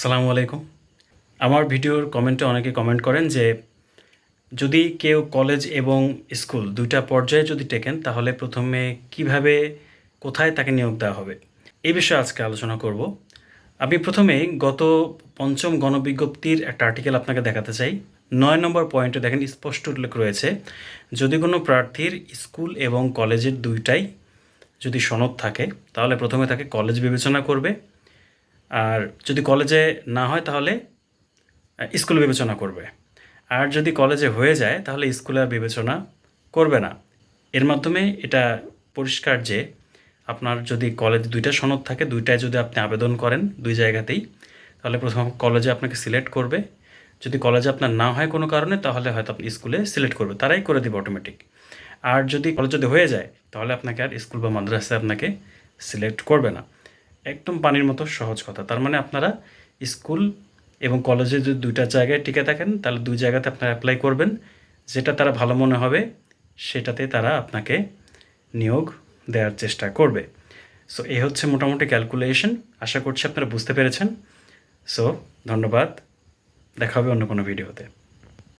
আসসালামু আলাইকুম। আমার ভিডিওর কমেন্টে অনেকে কমেন্ট করেন যে, যদি কেউ কলেজ এবং স্কুল দুইটা পর্যায়ে যদি টেকেন, তাহলে প্রথমে কীভাবে, কোথায় তাকে নিয়োগ দেওয়া হবে? এই বিষয়ে আজকে আলোচনা করব। আমি প্রথমেই গত পঞ্চম গণবিজ্ঞপ্তির একটা আর্টিকেল আপনাকে দেখাতে চাই। নয় নম্বর পয়েন্টে দেখেন স্পষ্ট উল্লেখ রয়েছে, যদি কোনো প্রার্থীর স্কুল এবং কলেজের দুইটাই যদি সনদ থাকে, তাহলে প্রথমে তাকে কলেজ বিবেচনা করবে। আর যদি কলেজে না হয় তাহলে স্কুল বিবেচনা করবে। আর যদি কলেজে হয়ে যায়, তাহলে স্কুলে আর বিবেচনা করবে না। এর মাধ্যমে এটা পরিষ্কার যে আপনার যদি কলেজ দুইটা সনদ থাকে, দুইটায় যদি আপনি আবেদন করেন দুই জায়গাতেই, তাহলে প্রথম কলেজে আপনাকে সিলেক্ট করবে। যদি কলেজে আপনার না হয় কোনো কারণে, তাহলে হয়তো আপনি স্কুলে সিলেক্ট করবে। তারাই করে দেবে অটোমেটিক আর যদি কলেজ যদি হয়ে যায়, তাহলে আপনাকে আর স্কুল বা মাদ্রাসায় আপনাকে সিলেক্ট করবে না। একদম পানির মতো সহজ কথা। তার মানে আপনারা স্কুল এবং কলেজে যদি দুইটা জায়গায় টিকে থাকেন, তাহলে দুই জায়গাতে আপনারা অ্যাপ্লাই করবেন। যেটা তারা ভালো মনে হবে, সেটাতে তারা আপনাকে নিয়োগ দেওয়ার চেষ্টা করবে। সো এই হচ্ছে মোটামুটি ক্যালকুলেশন আশা করছি আপনারা বুঝতে পেরেছেন। সো ধন্যবাদ। দেখা হবে অন্য কোনো ভিডিওতে